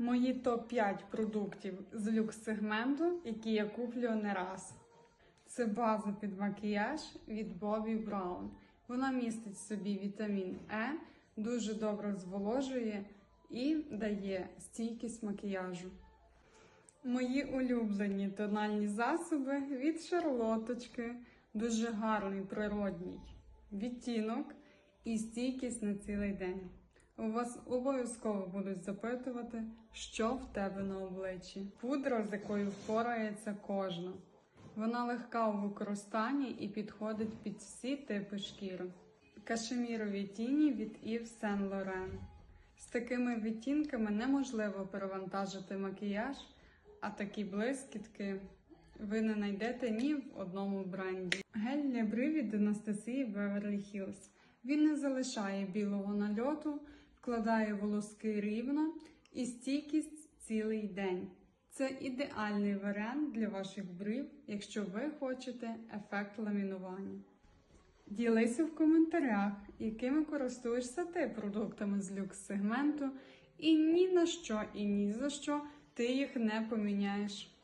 Мої топ-5 продуктів з люкс-сегменту, які я куплю не раз. Це база під макіяж від Bobbi Brown. Вона містить в собі вітамін Е, дуже добре зволожує і дає стійкість макіяжу. Мої улюблені тональні засоби від шарлоточки. Дуже гарний природній відтінок і стійкість на цілий день. У вас обов'язково будуть запитувати, що в тебе на обличчі. Пудра, з якою впорається кожна. Вона легка у використанні і підходить під всі типи шкіри. Кашемірові тіні від Yves Saint Laurent. З такими відтінками неможливо перевантажити макіяж, а такі блискітки ви не знайдете ні в одному бренді. Гель для брів від Анастасії Beverly Hills. Він не залишає білого нальоту, вкладає волоски рівно і стійкість цілий день. Це ідеальний варіант для ваших брів, якщо ви хочете ефект ламінування. Ділися в коментарях, якими користуєшся ти продуктами з люкс-сегменту, і ні на що і ні за що ти їх не поміняєш.